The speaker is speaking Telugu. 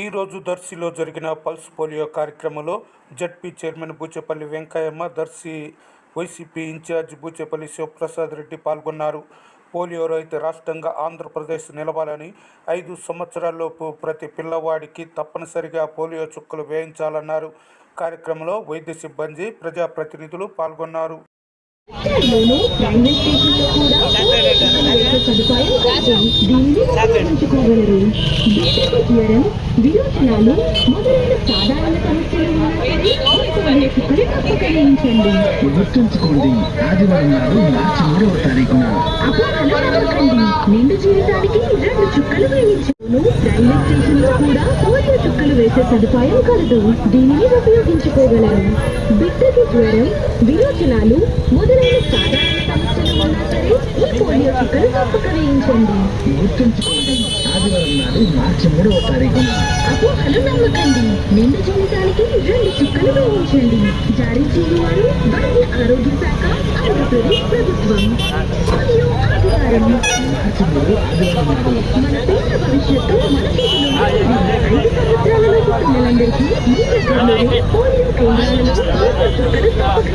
ఈరోజు దర్శిలో జరిగిన పల్స్ పోలియో కార్యక్రమంలో ZP chairman Buchepalli Venkayyamma Darsi YCP incharge Buchepalli Sivaprasad Reddy పాల్గొన్నారు. పోలియో రహిత రాష్ట్రంగా ఆంధ్రప్రదేశ్ నిలవాలని ఐదు సంవత్సరాల్లోపు ప్రతి పిల్లవాడికి తప్పనిసరిగా పోలియో చుక్కలు వేయించాలన్నారు. కార్యక్రమంలో వైద్య సిబ్బంది ప్రజాప్రతినిధులు పాల్గొన్నారు లోను రైల్వే స్టేషన్లో కూడా పోలీసు సదుపాయం దీనిని ఉపయోగించుకోగలరు జ్వరం విరోచనాలు మొదలైన సాధారణ సమస్యలు చుక్కలు గుర్తుంచుకోండి ఆదివారం నాడు మార్చి మూడవ తారీఖున. అపోహలు నమ్మకండి నిండు జీవితానికి రెండు చుక్కలు వేయించును రైల్వే స్టేషన్లో కూడా పోలియో చుక్కలు వేసే సదుపాయం కలదు. దీనిని ఉపయోగించుకోగలరు. బిడ్డకి జ్వరం విరోచనాలు మొదలైన సాధారణ సమస్యలు ఉన్నా సరే ఈ పోలియో వేయించండి గుర్తుంచుకోండి ఆదివారం నాడు మార్చి మూడవ తారీఖున. అపోహలు నమ్మకండి. నిండు జీవితానికి రెండు చుక్కలు వేయించండి. జారీ చేయువారు వైద్య ఆరోగ్య శాఖ ఆంధ్రప్రదేశ్ ప్రభుత్వం. పోలియో ఆదివారం మార్చి మూడు ఆదివారం నాడు. మన పిల్లల భవిష్యత్తు మన చేతిలో ఉంది. ఐదు సంవత్సరాలలోపు పిల్లలందరికీ మీ దగ్గరలోని పోలియో కేంద్రాలలో చుక్కలు తప్పక